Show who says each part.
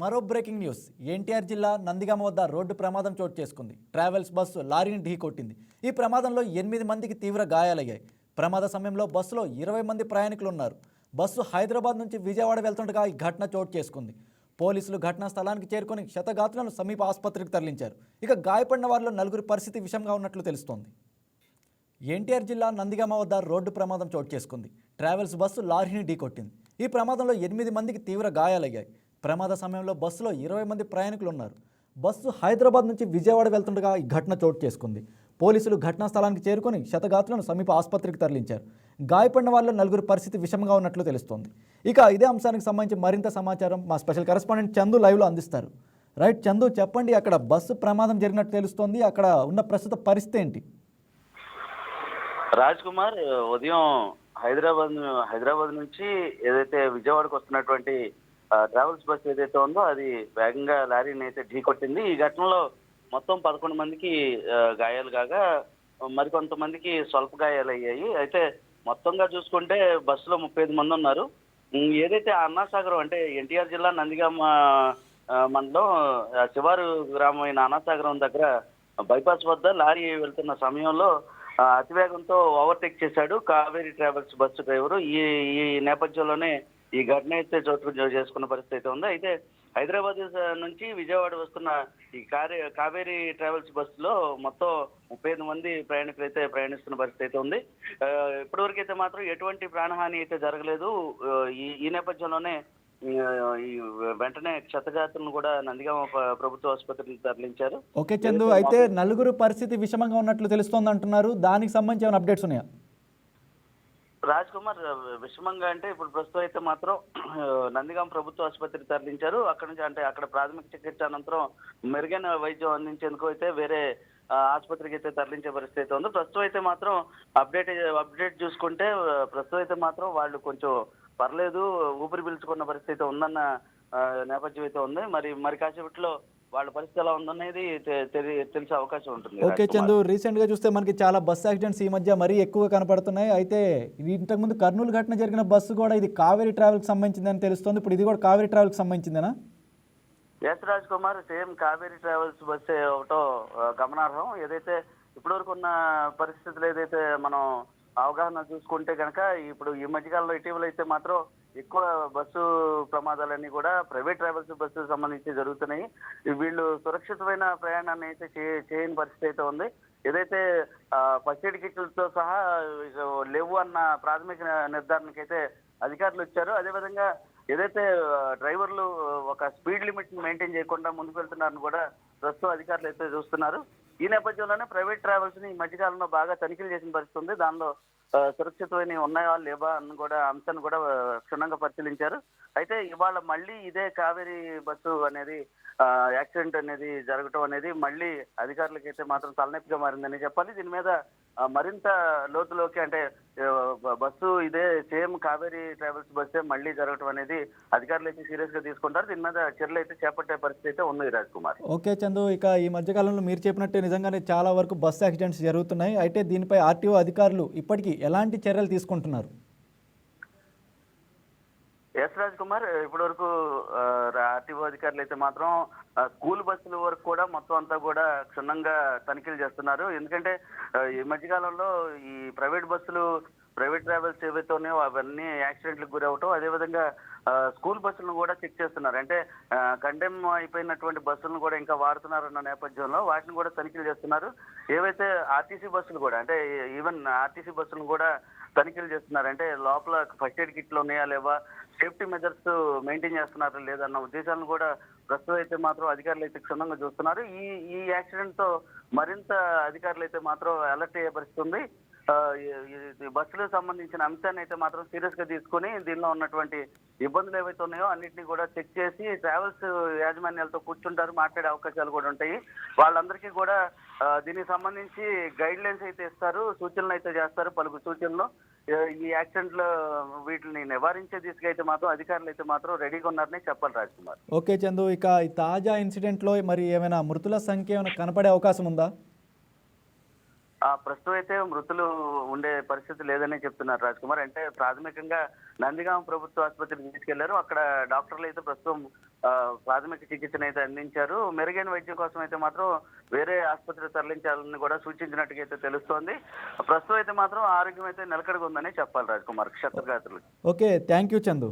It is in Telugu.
Speaker 1: మరో బ్రేకింగ్ న్యూస్. ఎన్టీఆర్ జిల్లా నందిగామ వద్ద రోడ్డు ప్రమాదం చోటు చేసుకుంది. ట్రావెల్స్ బస్సు లారీని ఢీకొట్టింది ఈ ప్రమాదంలో ఎనిమిది మందికి తీవ్ర గాయాలయ్యాయి. ప్రమాద సమయంలో బస్సులో ఇరవై మంది ప్రయాణికులు ఉన్నారు. బస్సు హైదరాబాద్ నుంచి విజయవాడ వెళ్తుండగా ఈ ఘటన చోటు చేసుకుంది. పోలీసులు ఘటనా స్థలానికి చేరుకొని క్షతగాతులను సమీప ఆసుపత్రికి తరలించారు. ఇక గాయపడిన వారిలో నలుగురి పరిస్థితి విషంగా ఉన్నట్లు తెలుస్తోంది. ఎన్టీఆర్ జిల్లా నందిగామ వద్ద రోడ్డు ప్రమాదం చోటు చేసుకుంది. ట్రావెల్స్ బస్సు లారీని ఢీకొట్టింది ఈ ప్రమాదంలో ఎనిమిది మందికి తీవ్ర గాయాలయ్యాయి. ప్రమాద సమయంలో బస్సులో ఇరవై మంది ప్రయాణికులు ఉన్నారు. బస్సు హైదరాబాద్ నుంచి విజయవాడ వెళ్తుండగా ఈ ఘటన చోటు చేసుకుంది. పోలీసులు ఘటనా స్థలానికి చేరుకొని శతగాతులను సమీప ఆసుపత్రికి తరలించారు. గాయపడిన వాళ్ళ నలుగురు పరిస్థితి విషమంగా ఉన్నట్లు తెలుస్తోంది. ఇక ఇదే అంశానికి సంబంధించి మరింత సమాచారం మా స్పెషల్ కరెస్పాండెంట్ చందు లైవ్లో అందిస్తారు. రైట్ చందు చెప్పండి అక్కడ బస్సు ప్రమాదం జరిగినట్టు తెలుస్తోంది. అక్కడ ఉన్న ప్రస్తుత పరిస్థితి ఏంటి?
Speaker 2: రాజ్ కుమార్ ఉదయం హైదరాబాద్ హైదరాబాద్ నుంచి ఏదైతే విజయవాడకు వస్తున్నటువంటి ట్రావెల్స్ బస్ ఏదైతే ఉందో అది వేగంగా లారీని అయితే ఢీకొట్టింది ఈ ఘటనలో మొత్తం పదకొండు మందికి గాయాలు కాగా మరికొంతమందికి స్వల్ప గాయాలు అయ్యాయి. అయితే మొత్తంగా చూసుకుంటే బస్సులో ముప్పై ఐదు మంది ఉన్నారు. ఏదైతే అన్నాసాగరం అంటే ఎన్టీఆర్ జిల్లా నందిగామ మండలం శివారు గ్రామం అయిన అన్నాసాగరం దగ్గర బైపాస్ వద్ద లారీ వెళ్తున్న సమయంలో అతివేగంతో ఓవర్టేక్ చేశాడు కావేరీ ట్రావెల్స్ బస్సు డ్రైవరు. ఈ ఈ నేపథ్యంలోనే ఈ ఘటన అయితే చోటు చేసుకున్న పరిస్థితి అయితే ఉంది. అయితే హైదరాబాద్ నుంచి విజయవాడ వస్తున్న ఈ కారే కావేరీ ట్రావెల్స్ బస్సులో మొత్తం ముప్పై ఐదు మంది ప్రయాణికులు అయితే ప్రయాణిస్తున్న పరిస్థితి అయితే ఉంది. ఇప్పటివరకు అయితే మాత్రం ఎటువంటి ప్రాణహాని అయితే జరగలేదు. ఈ ఈ నేపథ్యంలోనే ఈ వెంటనే క్షతగాత్రులను కూడా నందిగామ ప్రభుత్వ ఆసుపత్రికి తరలించారు.
Speaker 1: ఓకే చందు అయితే నలుగురు పరిస్థితి విషమంగా ఉన్నట్లు తెలుస్తోంది అంటున్నారు దానికి సంబంధించి ఏమైనా అప్డేట్స్ ఉన్నాయా?
Speaker 2: రాజ్ కుమార్ విషమంగా అంటే ఇప్పుడు ప్రస్తుతం అయితే మాత్రం నందిగాం ప్రభుత్వ ఆసుపత్రికి తరలించారు. అక్కడ నుంచి అంటే అక్కడ ప్రాథమిక చికిత్స అనంతరం మెరుగైన వైద్యం అందించేందుకు అయితే వేరే ఆసుపత్రికి అయితే తరలించే పరిస్థితి అయితే ఉంది. ప్రస్తుతం అయితే మాత్రం అప్డేట్ అప్డేట్ చూసుకుంటే ప్రస్తుతం అయితే మాత్రం వాళ్ళు కొంచెం పర్లేదు ఊపిరి పీల్చుకున్న పరిస్థితి అయితే ఉందన్న నేపథ్యం అయితే ఉంది. మరి మరి కాసేపట్లో వాళ్ళ పరిస్థితి ఎలా ఉందనేది తెలిసే అవకాశం ఉంటుంది
Speaker 1: ఓకే. చందు రీసెంట్గా చూస్తే మనకి చాలా బస్ యాక్సిడెంట్స్ ఈ మధ్య మరీ ఎక్కువ కనపడుతున్నాయి. అయితే ఇది ఇంతకుముందు కర్నూలు ఘటన జరిగిన బస్సు కూడా ఇది కావేరీ ట్రావెల్కి సంబంధించిందని తెలుస్తుంది. ఇప్పుడు ఇది కూడా కావేరీ ట్రావెల్కి సంబంధించిందేనా?
Speaker 2: Yes Raj Kumar same Kaveri travels bus ఒకటో గమనార్హం. ఏదైతే ఇప్పటివరకు ఉన్న పరిస్థితులు ఏదైతే మనం అవగాహన చూసుకుంటే కనుక ఇప్పుడు ఈ మధ్యకాలంలో ఇటీవల అయితే మాత్రం ఎక్కువ బస్సు ప్రమాదాలన్నీ కూడా ప్రైవేట్ ట్రావెల్స్ బస్సు సంబంధించి జరుగుతున్నాయి. వీళ్ళు సురక్షితమైన ప్రయాణాన్ని అయితే చే- చేయని పరిస్థితి అయితే ఉంది. ఏదైతే ఫస్ట్ ఎయిడ్ కిట్లతో సహా లేవు అన్న ప్రాథమిక నిర్ధారణకైతే అధికారులు వచ్చారు. అదేవిధంగా ఏదైతే డ్రైవర్లు ఒక స్పీడ్ లిమిట్ మెయింటైన్ చేయకుండా ముందుకు వెళ్తున్నారని కూడా ప్రస్తుతం అధికారులు అయితే చూస్తున్నారు. ఈ నేపథ్యంలోనే ప్రైవేట్ ట్రావెల్స్ని ఈ మధ్యకాలంలో బాగా తనిఖీలు చేసిన పరిస్థితి ఉంది. దానిలో సురక్షితమైనవి సురక్షితమైన ఉన్నాయా లేవా అని కూడా అంశాన్ని కూడా క్షుణ్ణంగా పరిశీలించారు. అయితే ఇవాళ మళ్ళీ ఇదే కావేరీ బస్సు అనేది ఆ, యాక్సిడెంట్ అనేది జరగటం అనేది మళ్ళీ అధికారులకి అయితే మాత్రం తలనొప్పిగా మారిందని చెప్పాలి. దీని మీద మరింత లోతులోకి అంటే బస్సు ఇదే సేమ్ కావేరీ ట్రావెల్స్ బస్సే మళ్ళీ జరగటం అనేది అధికారులు అయితే సీరియస్గా తీసుకుంటారు. దీని మీద చర్యలు అయితే చేపట్టే పరిస్థితి అయితే ఉంది రాజ్ కుమార్.
Speaker 1: ఓకే చందు ఇక ఈ మధ్యకాలంలో మీరు చెప్పినట్టే నిజంగానే చాలా వరకు బస్సు యాక్సిడెంట్స్ జరుగుతున్నాయి. అయితే దీనిపై ఆర్టీఓ అధికారులు ఇప్పటికీ ఎలాంటి చర్యలు తీసుకుంటున్నారు?
Speaker 2: ఎస్ రాజ్ కుమార్ ఇప్పటి వరకు ఆర్టీఓ అధికారులు అయితే మాత్రం స్కూల్ బస్సుల వరకు కూడా మొత్తం అంతా కూడా క్షుణ్ణంగా తనిఖీలు చేస్తున్నారు. ఎందుకంటే ఈ మధ్యకాలంలో ఈ ప్రైవేట్ బస్సులు ప్రైవేట్ ట్రావెల్స్ ఏవైతేనే అవన్నీ యాక్సిడెంట్లకు గురవటం అదేవిధంగా స్కూల్ బస్సులను కూడా చెక్ చేస్తున్నారు. అంటే కండెమ్ అయిపోయినటువంటి బస్సులను కూడా ఇంకా వాడుతున్నారన్న నేపథ్యంలో వాటిని కూడా తనిఖీలు చేస్తున్నారు. ఏవైతే ఆర్టీసీ బస్సులు కూడా అంటే ఈవెన్ ఆర్టీసీ బస్సులను కూడా తనిఖీలు చేస్తున్నారు. అంటే లోపల ఫస్ట్ ఎయిడ్ కిట్లు ఉన్నాయా లేవా సేఫ్టీ మెజర్స్ మెయింటైన్ చేస్తున్నారా లేదన్న ఉద్దేశాలను కూడా ప్రస్తుతం అయితే మాత్రం అధికారులు అయితే క్షుణ్ణంగా చూస్తున్నారు. ఈ ఈ యాక్సిడెంట్తో మరింత అధికారులు అయితే మాత్రం అలర్ట్ అయ్యే పరిస్థితి ఉంది. బస్సులకు సంబంధించిన అంశాన్ని అయితే మాత్రం సీరియస్గా తీసుకుని దీనిలో ఉన్నటువంటి ఇబ్బందులు ఏవైతే ఉన్నాయో అన్నింటినీ కూడా చెక్ చేసి ట్రావెల్స్ యాజమాన్యాలతో కూర్చుంటారు మాట్లాడే అవకాశాలు కూడా ఉంటాయి. వాళ్ళందరికీ కూడా దీనికి సంబంధించి గైడ్ లైన్స్ అయితే ఇస్తారు సూచనలు అయితే చేస్తారు పలుకు సూచనలు. ఈ యాక్సిడెంట్లు వీటిని నివారించే దిశగా అయితే మాత్రం అధికారులు అయితే మాత్రం రెడీగా ఉన్నారని చెప్పాలి రాజ్ కుమార్
Speaker 1: ఓకే చందు ఇక ఈ తాజా ఇన్సిడెంట్లో మరి ఏమైనా మృతుల సంఖ్య ఏమైనా కనపడే అవకాశం ఉందా?
Speaker 2: ప్రస్తుతం అయితే మృతులు ఉండే పరిస్థితి లేదని చెప్తున్నారు రాజ్ కుమార్ అంటే ప్రాథమికంగా నందిగామ ప్రభుత్వ ఆసుపత్రికి తీసుకెళ్ళారు. అక్కడ డాక్టర్లు అయితే ప్రస్తుతం ప్రాథమిక చికిత్సను అయితే అందించారు. మెరుగైన వైద్యం కోసం అయితే మాత్రం వేరే ఆసుపత్రికి తరలించాలని కూడా సూచించినట్టుగా అయితే తెలుస్తోంది. ప్రస్తుతం అయితే మాత్రం ఆరోగ్యం అయితే నిలకడగా ఉందని చెప్పాలి రాజ్ కుమార్ క్షత్రగాత్రులు
Speaker 1: ఓకే థ్యాంక్ యూ చందు.